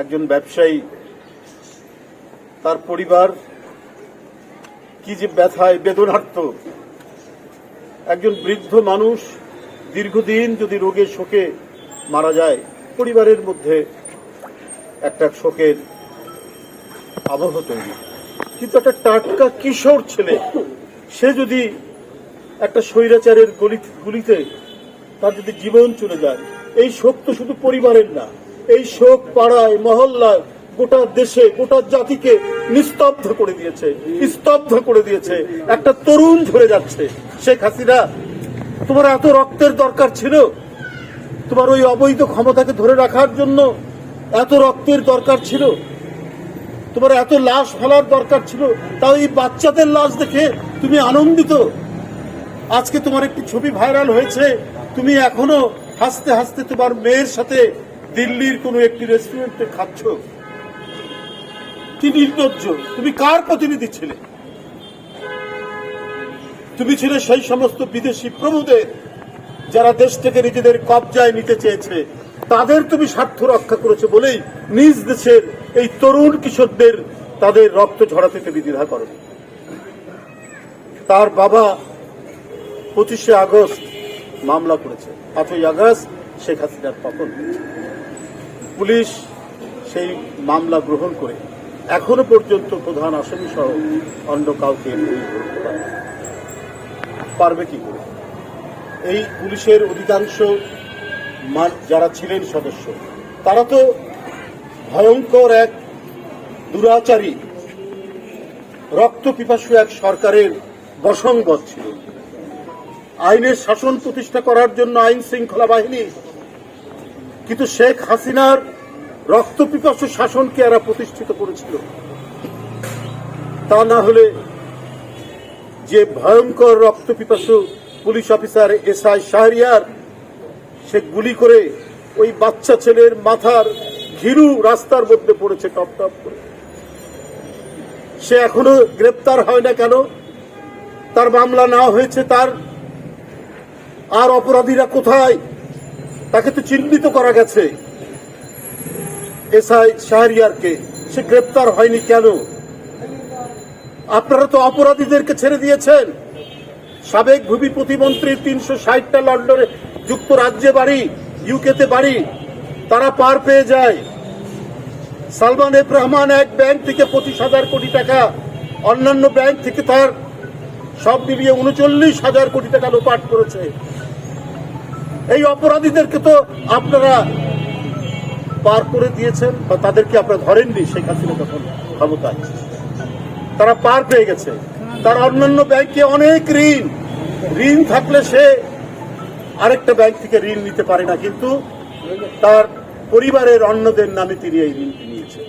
একজন ব্যবসায়ী, তার পরিবার কি যে ব্যথায় বেদনার্থ একজন বৃদ্ধ মানুষ দীর্ঘদিন যদি রোগে শোকে মারা যায়, পরিবারের মধ্যে একটা শোকের আবহ তৈরি। কিন্তু একটা টাটকা কিশোর ছেলে, সে যদি একটা স্বৈরাচারের গলি গুলিতে তার যদি জীবন চলে যায়, এই শোক তো শুধু পরিবারের না এই শোক পাড়ায়, মহল্লায় গোটা দেশে, গোটা জাতিকে নিস্তব্ধ করে দিয়েছে, স্তব্ধ করে দিয়েছে। একটা তরুণ ধরে যাচ্ছে, শেখ হাসিনা। তোমার এত রক্তের দরকার ছিল? তোমার ওই অবৈধ ক্ষমতাকে ধরে রাখার জন্য এত রক্তের দরকার ছিল? তোমার এত লাশ ফেলার দরকার ছিল? তাও এই বাচ্চাদের লাশ দেখে তুমি আনন্দিত? আজকে তোমার একটি ছবি ভাইরাল হয়েছে। তুমি এখনও হাসতে হাসতে তোমার মেয়ের সাথে দিল্লির কোনো একটি রেস্টুরেন্টে খাচ্ছ? কি নির্লজ্জ। তুমি কার প্রতিনিধি ছিলে? তুমি ছিলে সেই সমস্ত বিদেশি প্রভুদের যারা দেশ থেকে নিজেদের কবজায় নিতে চেয়েছে। তাদের তুমি স্বার্থ রক্ষা করেছে বলেই নিজ দেশের এই তরুণ কিশোরদের তাদের রক্ত ঝরাতে তুমি দ্বিধা করো। তার বাবা পঁচিশে আগস্ট মামলা করেছে। পাঁচই আগস্ট শেখ হাসিনার পতন হয়েছে। পুলিশ সেই মামলা গ্রহণ করে এখনও পর্যন্ত প্রধান আসামি সহ অন্য কাউকে। পারবে কি করে এই পুলিশের অধিকাংশ যারা ছিলেন সদস্য, তারা তো ভয়ঙ্কর এক দুরাচারী, রক্ত পিপাসু এক সরকারের বসঙ্গত ছিল আইনের শাসন প্রতিষ্ঠা করার জন্য আইন শৃঙ্খলা বাহিনী কিন্তু শেখ হাসিনার রক্ত পিপাসু শাসনকে এরা প্রতিষ্ঠিত করেছিল। তা না হলে যে ভয়ঙ্কর রক্ত পিপাসু police officer S I Shahriar, সে গুলি করে ওই বাচ্চা ছেলের মাথার ঘিরু রাস্তার মধ্যে পড়েছে, টপ টপ করে। সে এখনও গ্রেপ্তার হয় না কেন? তার মামলা না হয়েছে তার। আর অপরাধীরা কোথায়? তাকে তো চিহ্নিত করা গেছে। এসআই শাহরিয়ারকে। সে গ্রেপ্তার হয়নি কেন? আপনারা তো অপরাধীদেরকে ছেড়ে দিয়েছেন। সাবেক ভূমি প্রতিমন্ত্রী তিনশো ষাটটা লন্ডনে যুক্তরাজ্যে বাড়ি, ইউকেতে বাড়ি, তারা পার পেয়ে যায়। সালমান এফ রহমান এক ব্যাংক থেকে পঁচিশ হাজার কোটি টাকা, অন্যান্য ব্যাংক থেকে তার সব মিলিয়ে উনচল্লিশ হাজার কোটি টাকা লোপাট করেছে। এই অপরাধীদেরকে তো আপনারা পার করে দিয়েছেন বা তাদেরকে আপনারা ধরেননি শেখ হাসিনা তখন ক্ষমতায়। তারা পার পেয়ে গেছে। তার অন্যান্য ব্যাংকে অনেক ঋণ। ঋণ থাকলে সে আরেকটা ব্যাংক থেকে ঋণ নিতে পারে না, কিন্তু তার পরিবারের অন্যদের নামে তিনি এই ঋণটি নিয়েছে